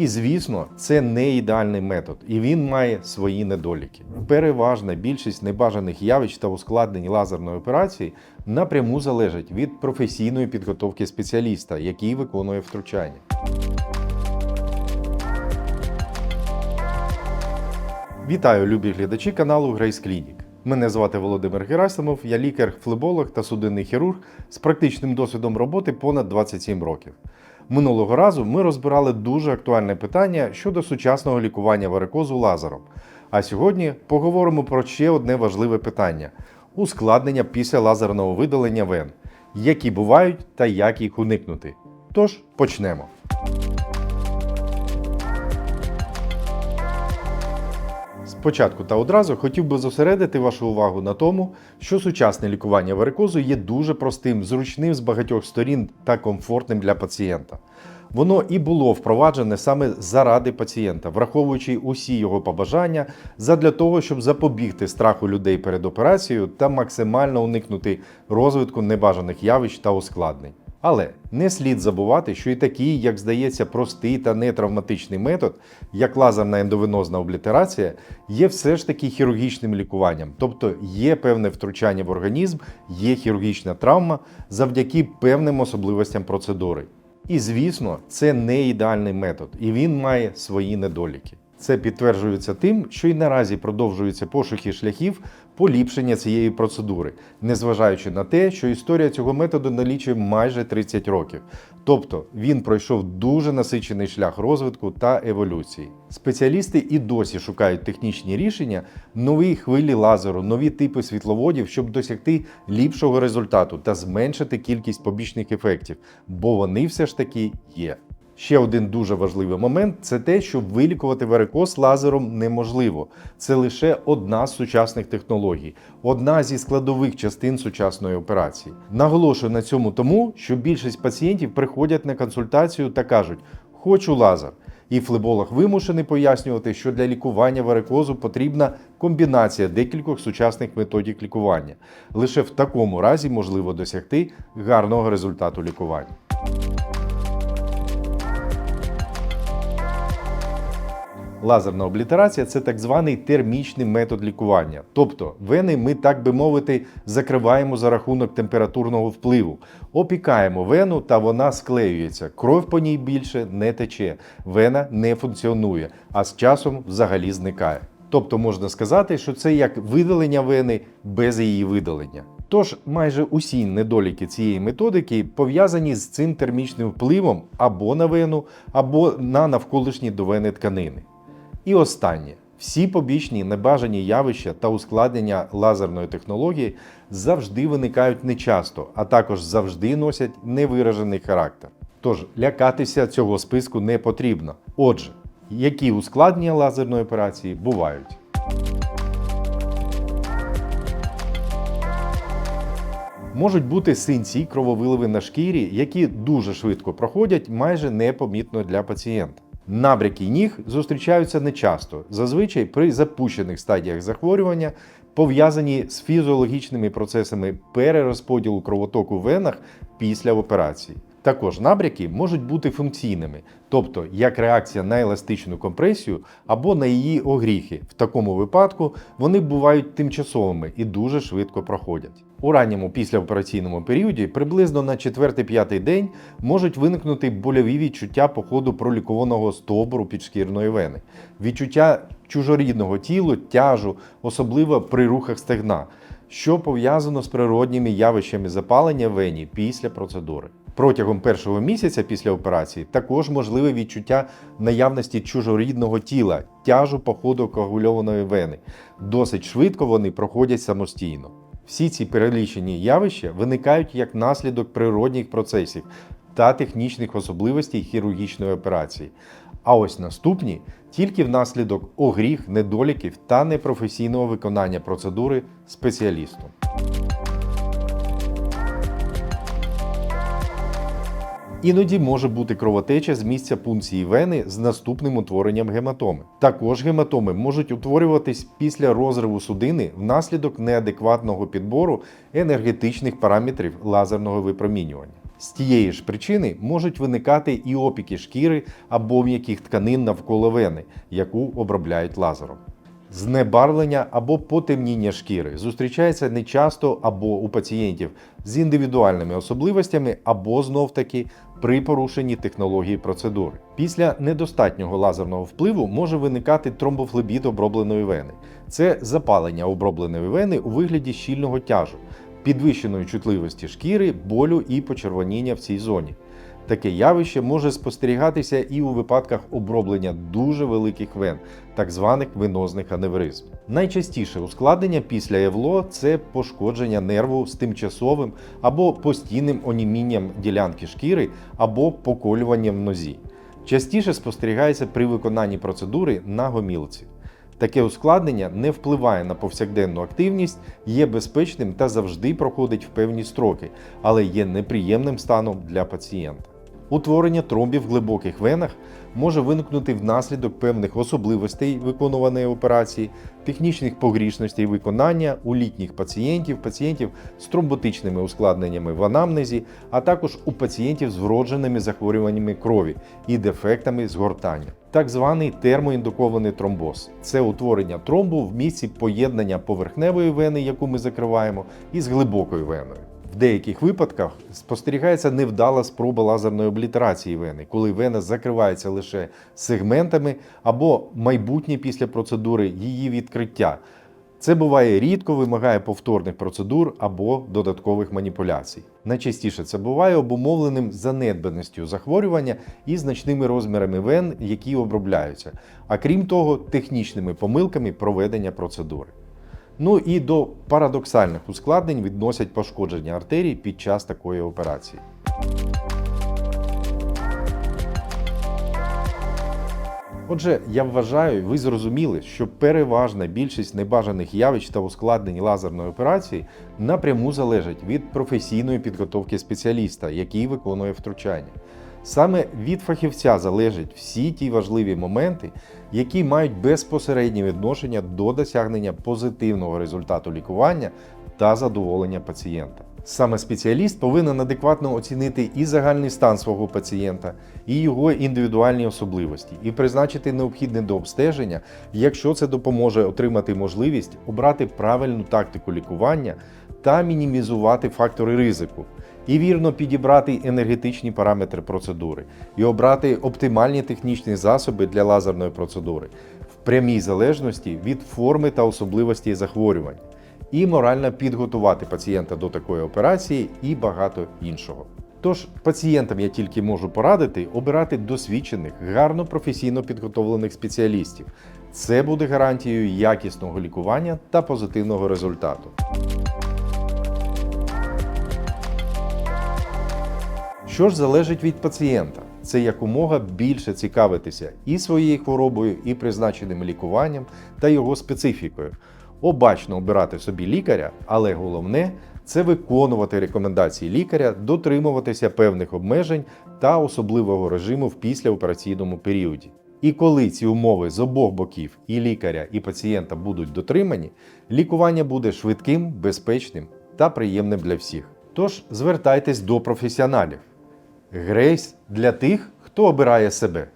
І звісно, це не ідеальний метод, і він має свої недоліки. Переважна більшість небажаних явищ та ускладнень лазерної операції напряму залежать від професійної підготовки спеціаліста, який виконує втручання. Вітаю, любі глядачі каналу Grace Clinic. Мене звати Володимир Герасимов, я лікар, флеболог та судинний хірург з практичним досвідом роботи понад 27 років. Минулого разу ми розбирали дуже актуальне питання щодо сучасного лікування варикозу лазером. А сьогодні поговоримо про ще одне важливе питання ускладнення після лазерного видалення вен, які бувають та як їх уникнути. Тож почнемо. Спочатку та одразу хотів би зосередити вашу увагу на тому, що сучасне лікування варикозу є дуже простим, зручним з багатьох сторін та комфортним для пацієнта. Воно і було впроваджене саме заради пацієнта, враховуючи усі його побажання, задля того, щоб запобігти страху людей перед операцією та максимально уникнути розвитку небажаних явищ та ускладнень. Але не слід забувати, що і такий, як здається, простий та нетравматичний метод, як лазерна ендовенозна облітерація, є все ж таки хірургічним лікуванням, тобто є певне втручання в організм, є хірургічна травма завдяки певним особливостям процедури. І звісно, це не ідеальний метод, і він має свої недоліки. Це підтверджується тим, що й наразі продовжуються пошуки шляхів поліпшення цієї процедури, незважаючи на те, що історія цього методу налічує майже 30 років. Тобто він пройшов дуже насичений шлях розвитку та еволюції. Спеціалісти і досі шукають технічні рішення, нові хвилі лазеру, нові типи світловодів, щоб досягти ліпшого результату та зменшити кількість побічних ефектів, бо вони все ж таки є. Ще один дуже важливий момент це те, що вилікувати варикоз лазером неможливо. Це лише одна з сучасних технологій, одна зі складових частин сучасної операції. Наголошую на цьому тому, що більшість пацієнтів приходять на консультацію та кажуть: хочу лазер. І флеболог вимушений пояснювати, що для лікування варикозу потрібна комбінація декількох сучасних методик лікування. Лише в такому разі можливо досягти гарного результату лікування. Лазерна облітерація це так званий термічний метод лікування. Тобто вени ми, так би мовити, закриваємо за рахунок температурного впливу, опікаємо вену та вона склеюється. Кров по ній більше не тече, вена не функціонує, а з часом взагалі зникає. Тобто можна сказати, що це як видалення вени без її видалення. Тож майже усі недоліки цієї методики пов'язані з цим термічним впливом або на вену, або на навколишні до вени тканини. І останнє. Всі побічні небажані явища та ускладнення лазерної технології завжди виникають нечасто, а також завжди носять невиражений характер. Тож лякатися цього списку не потрібно. Отже, які ускладнення лазерної операції бувають? Можуть бути синці, крововиливи на шкірі, які дуже швидко проходять майже непомітно для пацієнта. Набряки ніг зустрічаються нечасто, зазвичай при запущених стадіях захворювання, пов'язані з фізіологічними процесами перерозподілу кровотоку в венах після операції. Також набряки можуть бути функційними, тобто як реакція на еластичну компресію або на її огріхи. В такому випадку вони бувають тимчасовими і дуже швидко проходять. У ранньому післяопераційному періоді, приблизно на 4-5 день, можуть виникнути больові відчуття по ходу пролікованого стовбуру підшкірної вени, відчуття чужорідного тілу, тяжу, особливо при рухах стегна, що пов'язано з природніми явищами запалення вені після процедури. Протягом першого місяця після операції також можливе відчуття наявності чужорідного тіла, тяжу по ходу коагульованої вени. Досить швидко вони проходять самостійно. Всі ці перелічені явища виникають як наслідок природних процесів та технічних особливостей хірургічної операції. А ось наступні тільки внаслідок огріх, недоліків та непрофесійного виконання процедури спеціалістом. Іноді може бути кровотеча з місця пункції вени з наступним утворенням гематоми. Також гематоми можуть утворюватись після розриву судини внаслідок неадекватного підбору енергетичних параметрів лазерного випромінювання. З тієї ж причини можуть виникати і опіки шкіри або м'яких тканин навколо вени, яку обробляють лазером. Знебарвлення або потемніння шкіри зустрічається нечасто або у пацієнтів з індивідуальними особливостями, або знов таки при порушенні технології процедури. Після недостатнього лазерного впливу може виникати тромбофлебіт обробленої вени. Це запалення обробленої вени у вигляді щільного тяжу, підвищеної чутливості шкіри, болю і почервоніння в цій зоні. Таке явище може спостерігатися і у випадках оброблення дуже великих вен, так званих венозних аневризм. Найчастіше ускладнення після ЕВЛО це пошкодження нерву з тимчасовим або постійним онімінням ділянки шкіри або поколюванням в нозі. Частіше спостерігається при виконанні процедури на гомілці. Таке ускладнення не впливає на повсякденну активність, є безпечним та завжди проходить в певні строки, але є неприємним станом для пацієнта. Утворення тромбів в глибоких венах може виникнути внаслідок певних особливостей виконуваної операції, технічних погрішностей виконання у літніх пацієнтів, пацієнтів з тромботичними ускладненнями в анамнезі, а також у пацієнтів з вродженими захворюваннями крові і дефектами згортання. Так званий термоіндукований тромбоз це утворення тромбу в місці поєднання поверхневої вени, яку ми закриваємо, із глибокою веною. В деяких випадках спостерігається невдала спроба лазерної облітерації вени, коли вена закривається лише сегментами або майбутнє після процедури її відкриття. Це буває рідко, вимагає повторних процедур або додаткових маніпуляцій. Найчастіше це буває обумовленим занедбаністю захворювання і значними розмірами вен, які обробляються, а крім того, технічними помилками проведення процедури. Ну і до парадоксальних ускладнень відносять пошкодження артерій під час такої операції. Отже, я вважаю, ви зрозуміли, що переважна більшість небажаних явищ та ускладнень лазерної операції напряму залежать від професійної підготовки спеціаліста, який виконує втручання. Саме від фахівця залежать всі ті важливі моменти, які мають безпосереднє відношення до досягнення позитивного результату лікування та задоволення пацієнта. Саме спеціаліст повинен адекватно оцінити і загальний стан свого пацієнта, і його індивідуальні особливості, і призначити необхідне до обстеження, якщо це допоможе отримати можливість обрати правильну тактику лікування та мінімізувати фактори ризику, і вірно підібрати енергетичні параметри процедури, і обрати оптимальні технічні засоби для лазерної процедури в прямій залежності від форми та особливостей захворювань і морально підготувати пацієнта до такої операції і багато іншого. Тож пацієнтам я тільки можу порадити обирати досвідчених, гарно професійно підготовлених спеціалістів. Це буде гарантією якісного лікування та позитивного результату. Що ж залежить від пацієнта? Це якомога більше цікавитися і своєю хворобою, і призначеним лікуванням та його специфікою. Обачно обирати собі лікаря, але головне це виконувати рекомендації лікаря, дотримуватися певних обмежень та особливого режиму в післяопераційному періоді. І коли ці умови з обох боків і лікаря, і пацієнта будуть дотримані, лікування буде швидким, безпечним та приємним для всіх. Тож звертайтесь до професіоналів. Грейс для тих, хто обирає себе.